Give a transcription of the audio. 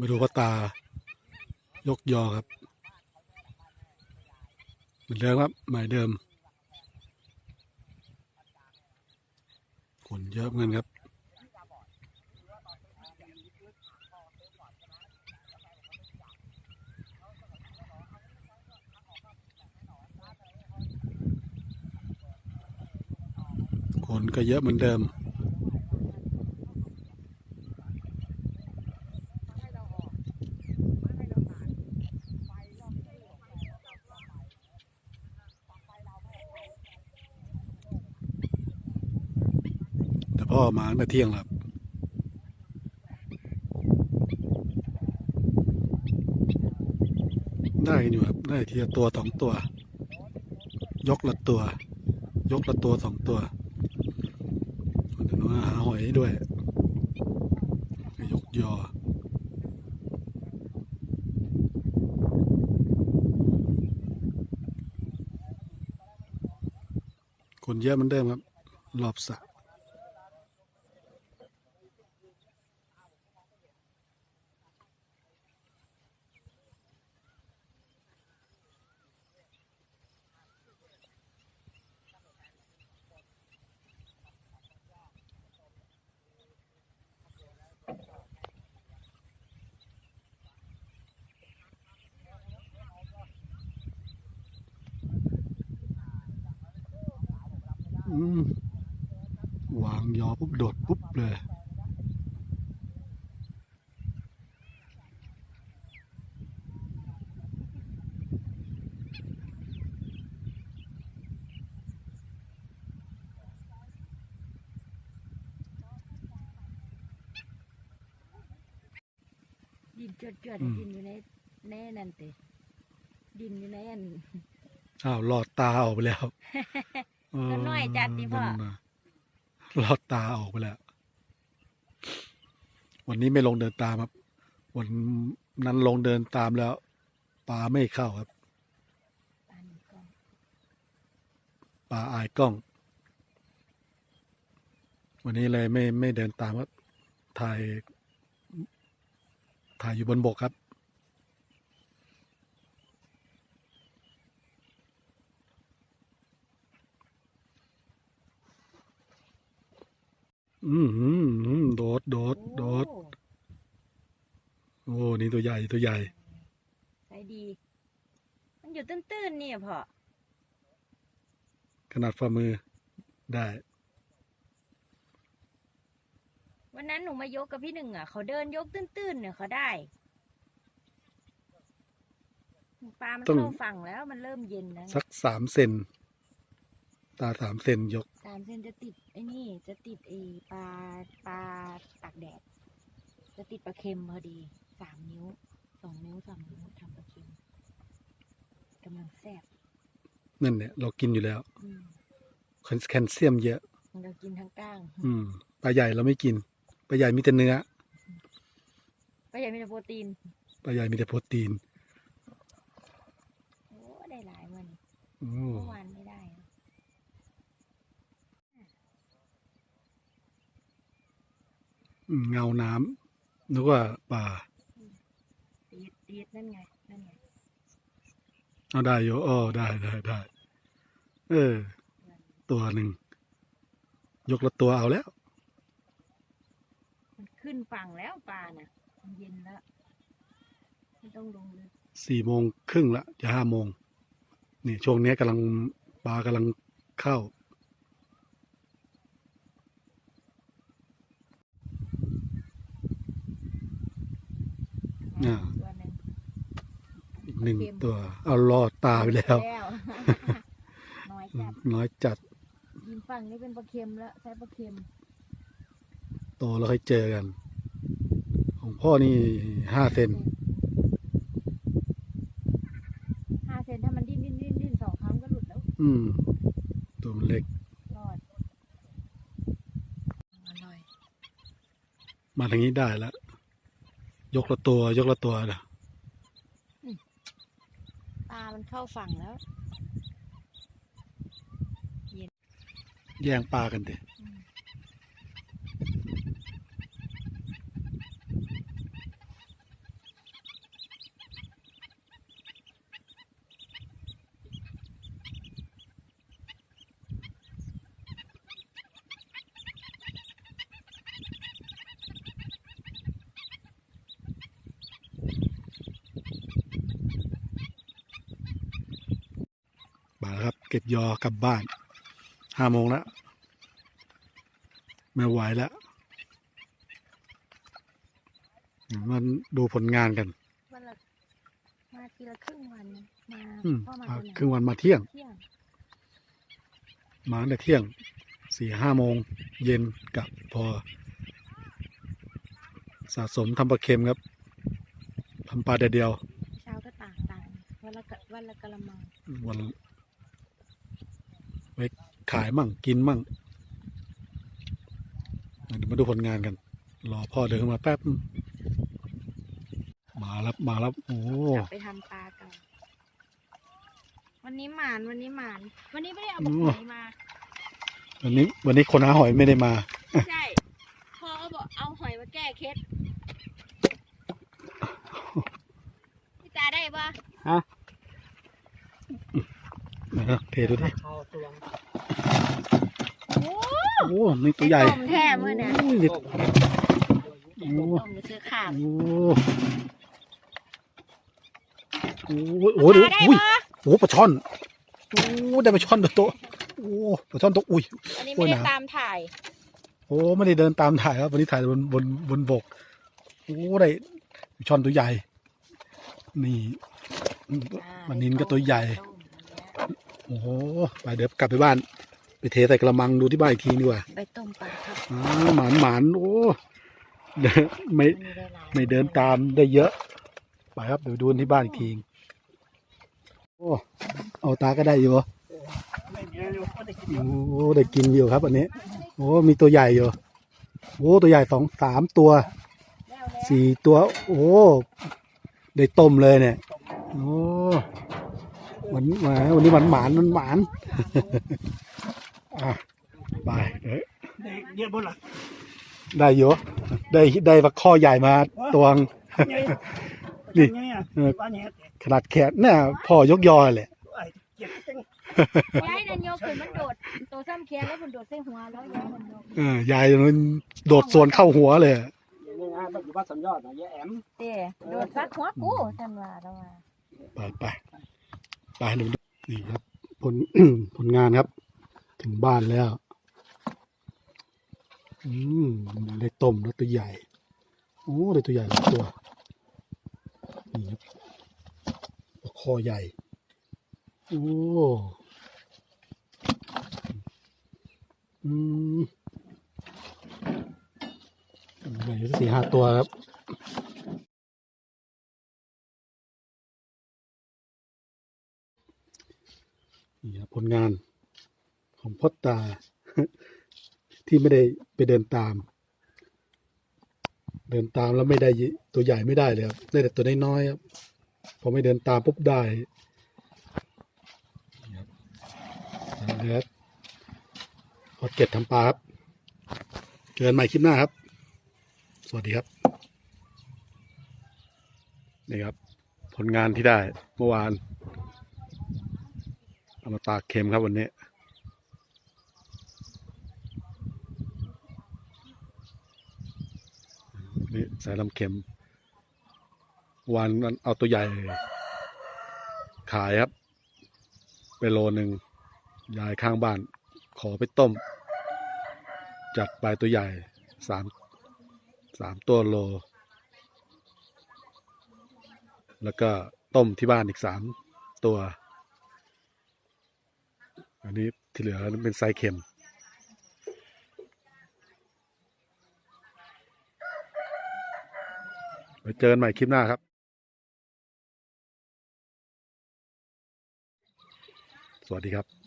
ไม่รู้ว่าตา ยกยอครับ เหมือนเดิมครับหมายเดิมคนเยอะเหมือนครับคนก็เยอะเหมือนเดิม พ่อมาตั้งแต่เที่ยงแล้วครับได้อยู่ครับได้ทีละตัวสองตัว ยกละตัว ยกละตัวสองตัวเดี๋ยวน้องหาหอยด้วย ยกยอคนเยอะมือนเดิมครับรอบสระ วางยอปุ๊บโดดปุ๊บเลยดินจดจดอืมดินอยู่ในในนั่นเตดินอยู่ในอันอ้าวหลอดตาออกไปแล้ว ก็น้อยจัดดิพ่อนั่นน่ะหลอดตาออกไปแล้ว วันนี้ไม่ลงเดินตามครับ วันนั้นลงเดินตามแล้วปลาไม่เข้าครับอันนี้ก็ปลาอายกล้อง วันนี้เลยไม่ไม่เดินตามครับถ่ายถ่ายอยู่บนบกครับ อืมอืมอืมโดดโดดโดดโอ้โอ้นี่ตัวใหญ่ตัวใหญ่ใจดี มันอยู่ตื้นๆนี่อะพ่อขนาดฝ่ามือได้ วันนั้นหนูมายกกับพี่หนึ่งอะ เขาเดินยกตื้นๆเนี่ยเขาได้ปลามันต้อง เข้าฝั่งแล้วมันเริ่มเย็นแล้วสักสามเซนตาสามเซนยกสามเซนจะติดไอ้นี่จะติดไอ้ปลาปลาตากแดด จะติดปลาเค็มพอดีสามนิ้วสองนิ้วสามนิ้วทำปลาเค็มกำลังแซ่บนั่นเนี่ยเรากินอยู่แล้วอืมแคลเซียมเยอะ เรากินทั้งก้างอืมปลาใหญ่เราไม่กินปลาใหญ่มีแต่เนื้อก็ยังมีแต่โปรตีนปลาใหญ่มีแต่โปรตีนโอ้ได้หลายวันโอ้เมื่อวานไม่ได้อะ อืม เงาน้ำนึกว่าปลาตีดตีดนั่นไงนั่นไงเอาได้อยู่อ๋อได้ได้ได้เออ ตัวหนึ่ง ยกละตัวเอาแล้ว มันขึ้นฝั่งแล้วปลาน่ะมันเย็นแล้วไม่ต้องลงเลยสี่โมงครึ่งละจะห้าโมงนี่ช่วงเนี้ยกำลังปลากำลังเข้า อ่าตัวหนึ่งอีกหนึ่งเค็มตัว เอารอดตาไปแล้ว แล้วน้อยจัดน้อยจัดยินฝั่งนี้เป็นปลาเค็มแล้วใช้ปลาเค็มโตแล้วค่อยเจอกัน ของพ่อนี่ห้าเซนห้าเซนถ้ามันดิ้นดิ้นดิ้นดิ้นสองครั้งก็หลุดแล้วอืม ตัวมันเล็ก รอดอร่อย มาทางนี้ได้แล้ว ยกละตัวยกละตัวนะปลามันเข้าฝั่งแล้ว แย่งปลากันดิอืม มาแล้วครับ เก็บยอกลับบ้านห้าโมงแล้วไม่ไหวแล้วมันดูผลงานกันวันละมาทีละครึ่งวันมาอืมพ่อมามาตอนไหนครึ่งวันมาเที่ยงเที่ยงมาตั้งแต่เที่ยงสี่ห้าโมงเย็นกลับพอ สะสมทำปลาเค็มครับทำปลาแต่เดียวเช้าก็ต่างต่างวันละกะวันละกะละมังวันไว้ ขายมั่งกินมั่งเดี๋ยวมาดูผลงานกัน รอพ่อเดินเข้ามาแป๊บ มาแล้วมาแล้วโอ้กลับไปทำปลากันวันนี้หมานวันนี้หมาน วันนี้ไม่ได้เอาบักหอยมา วันนี้ วันนี้คนหาหอยไม่ได้มา ใช่พ่อก็บอกเอาหอยมาแก้เคล็ดพี่ตาได้ปะนะเทดูดิเข้าตวง โอ้โอ้นี่ตัวใหญ่ต้มแท้เมื่อน่ะโอ้ยนี่โอ้ต้มจะซื้อขาบโอ้โอ้โหโอ้โหตาได้อุ้ยปะโอ้ปลาช่อนโอ้ได้ปลาช่อนตัวโตโอ้ปลาช่อนตัวอุ้ยอันนี้โอ้ไม่ยได้หนาตามถ่าย โอ้ไม่ได้เดินตามถ่ายครับวันนี้ถ่ายบนบนบนบกโอ้ได้ปลาช่อนตัวใหญ่ นี่อืมอ่ามันนินก็ตัวใหญ่ต้มอันเนี้ยโอ้โหไปเดี๋ยวกลับไปบ้าน ไปเทใส่กระมังดูที่บ้านอีกทีดีกว่าไปต้มปลาครับอ่าหมานหมานโอ้เดินไม่วันนี้ได้หลายไม่เดินตามได้เยอะไปครับเดี๋ยวดูที่บ้านอีกทีโอ้เอาตาก็ได้อยู่ไม่มีอะไรก็ได้กินโอ้ได้กินอยู่ครับอันนี้ โอ้มีตัวใหญ่อยู่โอ้ตัวใหญ่สองสามตัวแล้วแล้วสี่ตัว โอ้ได้ต้มเลยเนี่ยโอ้วันแหมวันนี้มันหมานมันหมาน อะไปเอ้ยได้เยอะบนหลักได้เยอะได้ได้ปลาข้อใหญ่มาตวง ไงนี่ ไงอะเออ ว่าไงขนาดแขนเนี่ยพ่อยกยอเลย ไอ้เจ็บจังย้ายนันโยคือมันโดดตัวซ้ำแขนแล้วมันโดดใส่หัวแล้วย้ายมันโดดเออยายมันโดดสวนเข้าหัวเลยอย่างนี้นะต้องอยู่บ้านสัญญอดนะยายแอมเต้โดดซัดหัวกูฉันว่าแล้วว่า ไปไปไปดูนี่ครับ ผล ผลงานครับ ถึงบ้านแล้ว อืมได้ต้มแล้วตัวใหญ่ โอ้ได้ตัวใหญ่หลายตัว นี่ครับคอใหญ่ โอ้ อืมใหญ่สี่ห้าตัวครับนี่ครับผลงาน ของพ่อตา ที่ไม่ได้ไปเดินตาม เดินตามแล้วไม่ได้ตัวใหญ่ไม่ได้เลยครับได้แต่ตัวน้อยๆครับพอไม่เดินตามปุ๊บได้ครับเลือดพอเก็บทำปลาครับเจอกันใหม่คลิปหน้าครับ สวัสดีครับ นี่ครับ ผลงานที่ได้เมื่อวานเอามาตากเค็มครับวันนี้ นี่ใส่ลำเค็มวันนั้นเอาตัวใหญ่ ขายครับ ไปโลหนึ่งยายข้างบ้าน ขอไปต้ม จัดไปตัวใหญ่สามสามตัวโล แล้วก็ต้มที่บ้านอีกสามตัว อันนี้ที่เหลือเป็นไซเค็ม ไว้เจอกันใหม่คลิปหน้าครับ สวัสดีครับ